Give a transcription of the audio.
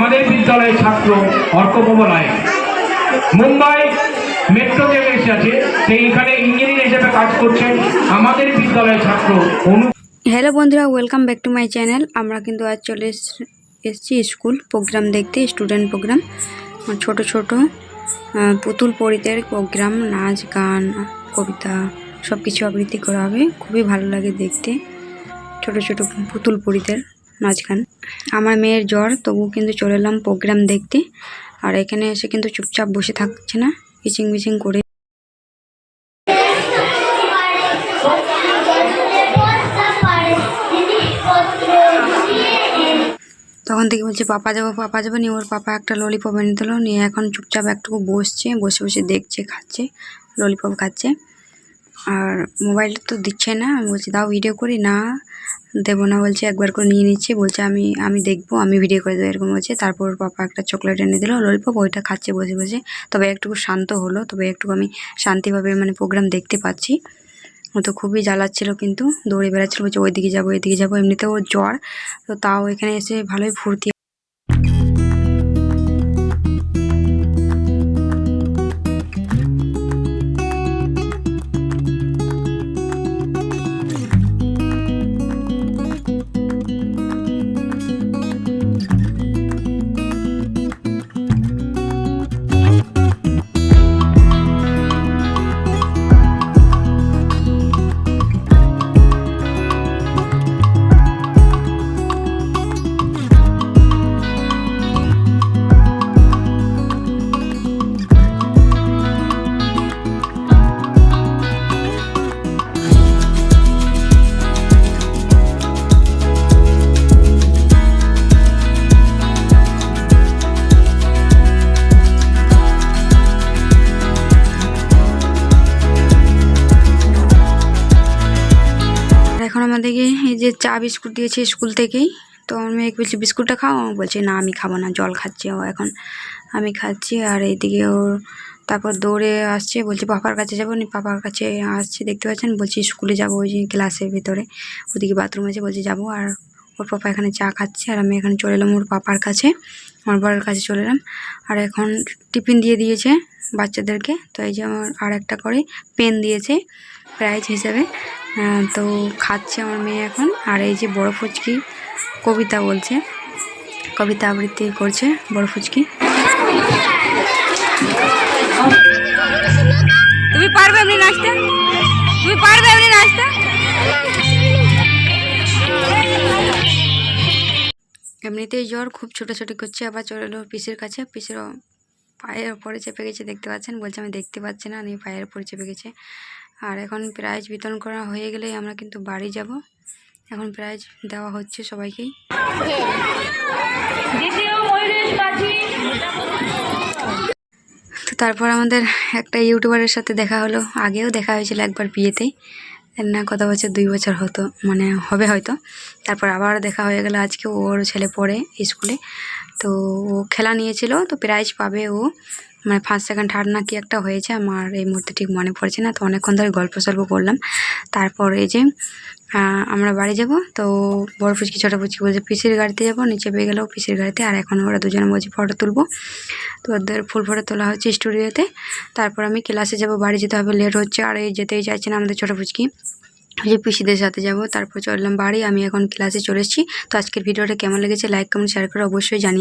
আমাদের বিদ্যালয়ের ছাত্র অর্কপ্রভ নায়ক মুম্বাই মেট্রো যে বেশি আছে সেইখানে ইঞ্জিনিয়ার হিসেবে কাজ করছেন আমাদের বিদ্যালয়ের ছাত্র অনু হ্যালো বন্ধুরা welcome back to my channel আমরা কিন্তু আজ চলে এসেছি স্কুল প্রোগ্রাম দেখতে স্টুডেন্ট প্রোগ্রাম ছোট ছোট পুতুল পরিতের প্রোগ্রাম নাচ, গান, কবিতা সব কিছু আবৃত্তি করা হবে। খুবই ভালো লাগে দেখতে। ছোট ছোট পুতুল পরিতের। গান আমার মেয়ের জ্বর তবু কিন্তু চলে এলাম প্রোগ্রাম দেখতে। আর এখানে এসে কিন্তু চুপচাপ বসে থাকছে না কিচিং মিচিং করে। তখন থেকে বলছে, পাপা যাব পাপা যাব। নিয়ে ওর পাপা একটা ললিপপ এনে দিল। নিয়ে এখন চুপচাপ একটুকু বসছে, বসে বসে দেখছে, খাচ্ছে ললিপপ খাচ্ছে। আর মোবাইলটা তো দিচ্ছে না। আমি বলছি, দাও ভিডিও করি। না দেবো না বলছে, একবার করে নিয়ে নিচ্ছে। বলছে, আমি আমি দেখব, আমি ভিডিও করে দেবো। এরকম বলছে। তারপর পাপা একটা চকলেট এনে দিল ললিপপ ওইটা খাচ্ছে বসে বসে। তবে একটুকু শান্ত হলো, তবে একটুকু আমি শান্তিভাবে মানে প্রোগ্রাম দেখতে পাচ্ছি। ও তো খুবই জ্বালাচ্ছিলো কিন্তু, দৌড়ে বেড়াচ্ছিলো, বলছে, ওইদিকে যাব, এদিকে যাব। এমনিতে ওর জ্বর, তো তাও এখানে এসে ভালোই ফুর্তি এই যে চা বিস্কুট দিয়েছে স্কুল থেকেই, তো আমার মেয়েকে বলছি, বিস্কুটটা খাও? বলছে, না, আমি খাব না, জল খাচ্ছি ও এখন। আমি খাচ্ছি আর এইদিকে ওর তারপর দৌড়ে আসছে, বলছে, পাপার কাছে যাব নি? পাপার কাছে আসছে, দেখতে পাচ্ছেন? বলছি, স্কুলে যাব ওই যে ক্লাসের ভিতরে। ওদিকে বাথরুম আছে বলছে, যাব। আর ওর পাপা এখানে চা খাচ্ছে আর আমি এখানে চলে এলাম ওর পাপার কাছে, আমার বরের কাছে চলে এলাম। আর এখন টিফিন দিয়ে দিয়েছে। বাচ্চাদেরকে। তো এই যে আমার আর একটা করে পেন দিয়েছে প্রাইজ হিসেবে। তো খাচ্ছে আমার মেয়ে এখন। আর এই যে বড় ফুচকি কবিতা বলছে। কবিতা আবৃত্তি করছে বড় ফুচকি। তুমি পারবে এমনি নাচতে? তুমি পারবে এমনি নাচতে? এমনিতেই জ্বর খুব ছোটাছুটি করছে, আবার চলে এলো পিসির কাছে। পিসির পায়ের ওপরে চেপে গেছে, দেখতে পাচ্ছেন? বলছে, আমি দেখতে পাচ্ছি না, আমি পায়ের ওপরে চেপে গেছে। আর এখন প্রাইজ বিতরণ করা হয়ে গেলেই আমরা কিন্তু বাড়ি যাব। এখন প্রাইজ দেওয়া হচ্ছে সবাইকেই। তো তারপর আমাদের একটা ইউটিউবারের সাথে দেখা হলো। আগেও দেখা হয়েছিল একবার বিয়েতে। এর না কত বছর দুই বছর হতো মানে হবে হয়তো। তারপর আবার দেখা হয়ে গেল, আজকে ওর ছেলে পড়ে স্কুলে। তো ও খেলা নিয়েছিল, তো প্রাইজ পাবে ও। মানে ফার্স্ট সেকেন্ড থার্ড না কি একটা হয়েছে, আমার এই মুহূর্তে ঠিক মনে পড়ছে না। তো অনেকক্ষণ ধরে গল্প সল্প করলাম। তারপর এই যে আমরা বাড়ি যাব, তো বড় ফুচকি ছোটো ফুচকি বলছে? পিসির গাড়িতে যাব, নিচে পেয়ে গেলেও পিসির গাড়িতে, আর এখন ওরা দুজনে বলছি ফটো তুলবো। তো ওদের ফুল ফটো তোলা হচ্ছে স্টুডিওতে। তারপর আমি ক্লাসে যাব, বাড়ি যেতে হবে, লেট হচ্ছে, আর এই যেতেই চাইছে না আমাদের ছোটো ফুচকি যে পিসিদের সাথে যাব, তারপর চললাম বাড়ি, আমি এখন ক্লাসে চলে এসেছি। তো আজকের ভিডিওটা কেমন লেগেছে, লাইক, কমেন্ট শেয়ার করে অবশ্যই জানিয়ে